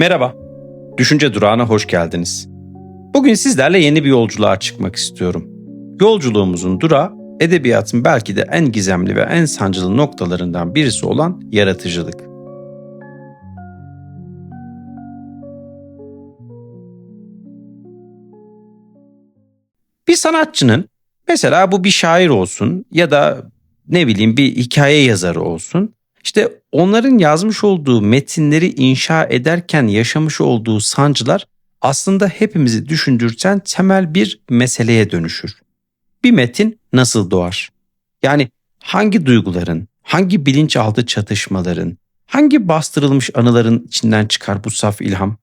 Merhaba, Düşünce Durağı'na hoş geldiniz. Bugün sizlerle yeni bir yolculuğa çıkmak istiyorum. Yolculuğumuzun durağı, edebiyatın belki de en gizemli ve en sancılı noktalarından birisi olan yaratıcılık. Bir sanatçının, mesela bu bir şair olsun ya da ne bileyim bir hikaye yazarı olsun, işte onların yazmış olduğu metinleri inşa ederken yaşamış olduğu sancılar aslında hepimizi düşündürten temel bir meseleye dönüşür. Bir metin nasıl doğar? Yani hangi duyguların, hangi bilinçaltı çatışmaların, hangi bastırılmış anıların içinden çıkar bu saf ilham?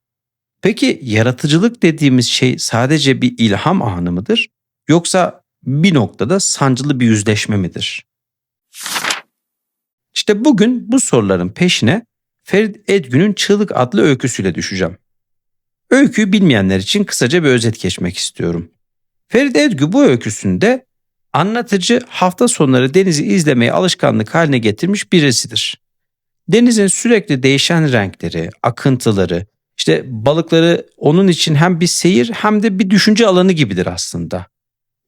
Peki yaratıcılık dediğimiz şey sadece bir ilham anı mıdır? Yoksa bir noktada sancılı bir yüzleşme midir? İşte bugün bu soruların peşine Ferit Edgün'ün Çığlık adlı öyküsüyle düşeceğim. Öyküyü bilmeyenler için kısaca bir özet geçmek istiyorum. Ferit Edgü bu öyküsünde anlatıcı hafta sonları denizi izlemeyi alışkanlık haline getirmiş birisidir. Denizin sürekli değişen renkleri, akıntıları, işte balıkları onun için hem bir seyir hem de bir düşünce alanı gibidir aslında.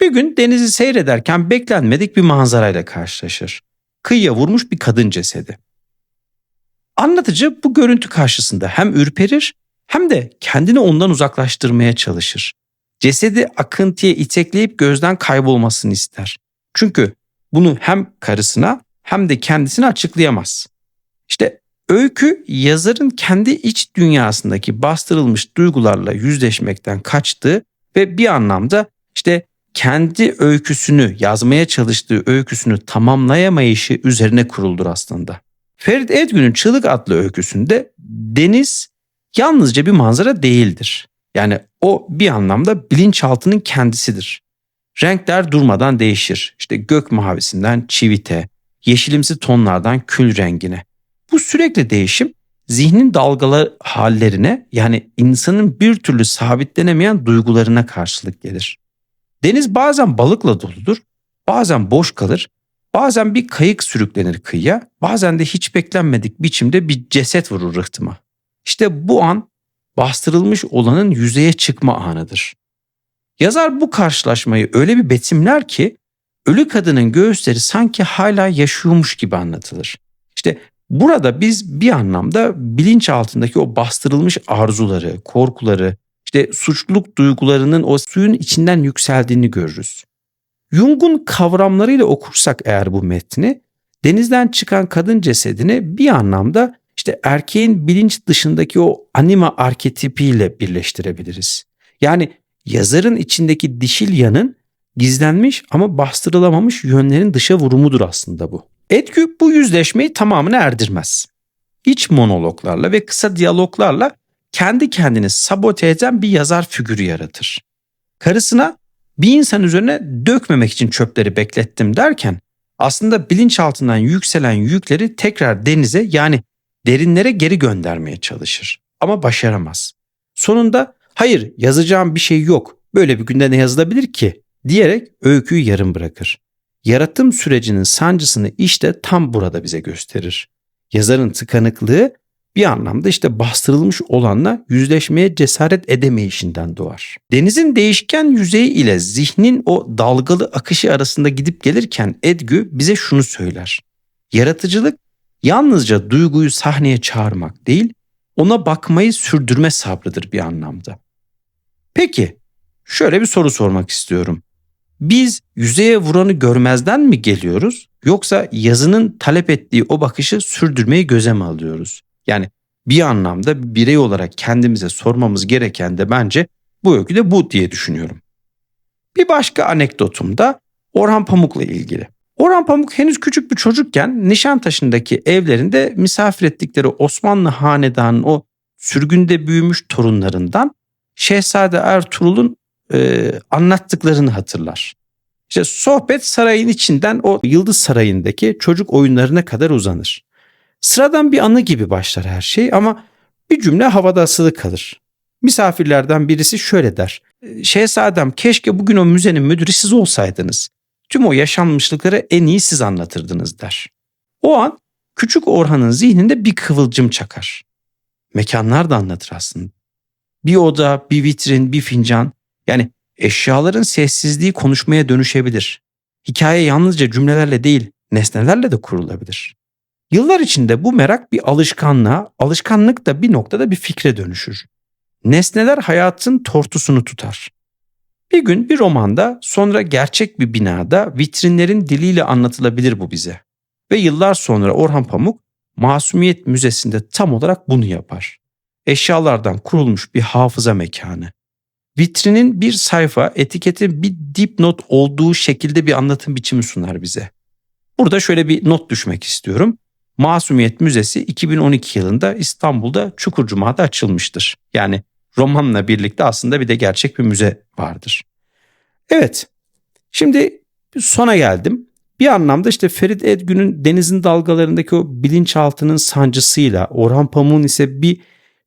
Bir gün denizi seyrederken beklenmedik bir manzarayla karşılaşır kıyıya vurmuş bir kadın cesedi. Anlatıcı bu görüntü karşısında hem ürperir hem de kendini ondan uzaklaştırmaya çalışır. Cesedi akıntıya itekleyip gözden kaybolmasını ister. Çünkü bunu hem karısına hem de kendisine açıklayamaz. İşte öykü yazarın kendi iç dünyasındaki bastırılmış duygularla yüzleşmekten kaçtığı ve bir anlamda işte kendi öyküsünü yazmaya çalıştığı öyküsünü tamamlayamayışı üzerine kuruldur aslında. Ferit Edgün'ün Çığlık adlı öyküsünde deniz yalnızca bir manzara değildir. Yani o bir anlamda bilinçaltının kendisidir. Renkler durmadan değişir. İşte gök mavisinden çivite, yeşilimsi tonlardan kül rengine. Bu sürekli değişim zihnin dalgalı hallerine yani insanın bir türlü sabitlenemeyen duygularına karşılık gelir. Deniz bazen balıkla doludur, bazen boş kalır, bazen bir kayık sürüklenir kıyıya, bazen de hiç beklenmedik biçimde bir ceset vurur rıhtıma. İşte bu an bastırılmış olanın yüzeye çıkma anıdır. Yazar bu karşılaşmayı öyle bir betimler ki ölü kadının göğüsleri sanki hala yaşıyormuş gibi anlatılır. İşte burada biz bir anlamda bilinç altındaki o bastırılmış arzuları, korkuları, işte suçluluk duygularının o suyun içinden yükseldiğini görürüz. Jung'un kavramlarıyla okursak eğer bu metni denizden çıkan kadın cesedini bir anlamda işte erkeğin bilinç dışındaki o anima arketipiyle birleştirebiliriz. Yani yazarın içindeki dişil yanın gizlenmiş ama bastırılamamış yönlerin dışa vurumudur aslında bu. Edgü bu yüzleşmeyi tamamını erdirmez. İç monologlarla ve kısa diyaloglarla kendi kendini sabote eden bir yazar figürü yaratır. Karısına bir insan üzerine dökmemek için çöpleri beklettim derken aslında bilinçaltından yükselen yükleri tekrar denize yani derinlere geri göndermeye çalışır. Ama başaramaz. Sonunda hayır yazacağım bir şey yok böyle bir günde ne yazılabilir ki diyerek öyküyü yarım bırakır. Yaratım sürecinin sancısını işte tam burada bize gösterir. Yazarın tıkanıklığı bir anlamda işte bastırılmış olanla yüzleşmeye cesaret edemeyişinden doğar. Denizin değişken yüzeyi ile zihnin o dalgalı akışı arasında gidip gelirken Edgü bize şunu söyler. Yaratıcılık yalnızca duyguyu sahneye çağırmak değil, ona bakmayı sürdürme sabrıdır bir anlamda. Peki, şöyle bir soru sormak istiyorum. Biz yüzeye vuranı görmezden mi geliyoruz yoksa yazının talep ettiği o bakışı sürdürmeyi göze mi alıyoruz? Yani bir anlamda birey olarak kendimize sormamız gereken de bence bu öyküde bu diye düşünüyorum. Bir başka anekdotum da Orhan Pamuk'la ilgili. Orhan Pamuk henüz küçük bir çocukken Nişantaşı'ndaki evlerinde misafir ettikleri Osmanlı hanedanın o sürgünde büyümüş torunlarından Şehzade Ertuğrul'un e, anlattıklarını hatırlar. İşte sohbet sarayın içinden o Yıldız Sarayı'ndaki çocuk oyunlarına kadar uzanır. Sıradan bir anı gibi başlar her şey ama bir cümle havada asılı kalır. Misafirlerden birisi şöyle der. Şehzadem keşke bugün o müzenin müdürü siz olsaydınız. Tüm o yaşanmışlıkları en iyi siz anlatırdınız der. O an küçük Orhan'ın zihninde bir kıvılcım çakar. mekanlar da anlatır aslında. Bir oda, bir vitrin, bir fincan yani eşyaların sessizliği konuşmaya dönüşebilir. Hikaye yalnızca cümlelerle değil, nesnelerle de kurulabilir. Yıllar içinde bu merak bir alışkanlığa, alışkanlık da bir noktada bir fikre dönüşür. Nesneler hayatın tortusunu tutar. Bir gün bir romanda, sonra gerçek bir binada vitrinlerin diliyle anlatılabilir bu bize. Ve yıllar sonra Orhan Pamuk Masumiyet Müzesi'nde tam olarak bunu yapar. Eşyalardan kurulmuş bir hafıza mekanı. Vitrinin bir sayfa, etiketin bir dipnot olduğu şekilde bir anlatım biçimi sunar bize. Burada şöyle bir not düşmek istiyorum. Masumiyet Müzesi 2012 yılında İstanbul'da Çukurcuma'da açılmıştır. Yani romanla birlikte aslında bir de gerçek bir müze vardır. Evet, şimdi sona geldim. Bir anlamda işte Ferit Edgün'ün denizin dalgalarındaki o bilinçaltının sancısıyla Orhan Pamuk'un ise bir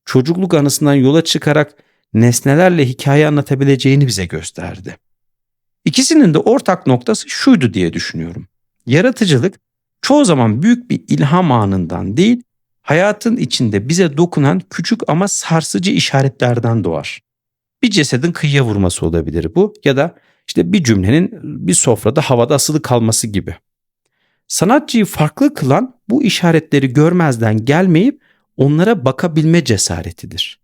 çocukluk anısından yola çıkarak nesnelerle hikaye anlatabileceğini bize gösterdi. İkisinin de ortak noktası şuydu diye düşünüyorum. Yaratıcılık çoğu zaman büyük bir ilham anından değil, hayatın içinde bize dokunan küçük ama sarsıcı işaretlerden doğar. Bir cesedin kıyıya vurması olabilir bu ya da işte bir cümlenin bir sofrada havada asılı kalması gibi. Sanatçıyı farklı kılan bu işaretleri görmezden gelmeyip onlara bakabilme cesaretidir.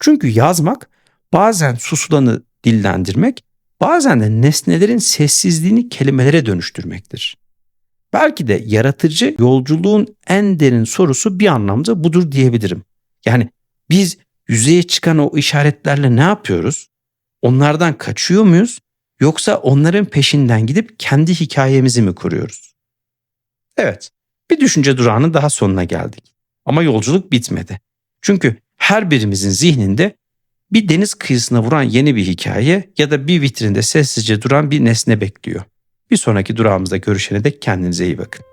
Çünkü yazmak bazen susulanı dillendirmek, bazen de nesnelerin sessizliğini kelimelere dönüştürmektir. Belki de yaratıcı yolculuğun en derin sorusu bir anlamda budur diyebilirim. Yani biz yüzeye çıkan o işaretlerle ne yapıyoruz? Onlardan kaçıyor muyuz? Yoksa onların peşinden gidip kendi hikayemizi mi kuruyoruz? Evet, bir düşünce durağının daha sonuna geldik. Ama yolculuk bitmedi. Çünkü her birimizin zihninde bir deniz kıyısına vuran yeni bir hikaye ya da bir vitrinde sessizce duran bir nesne bekliyor. Bir sonraki durağımızda görüşene dek kendinize iyi bakın.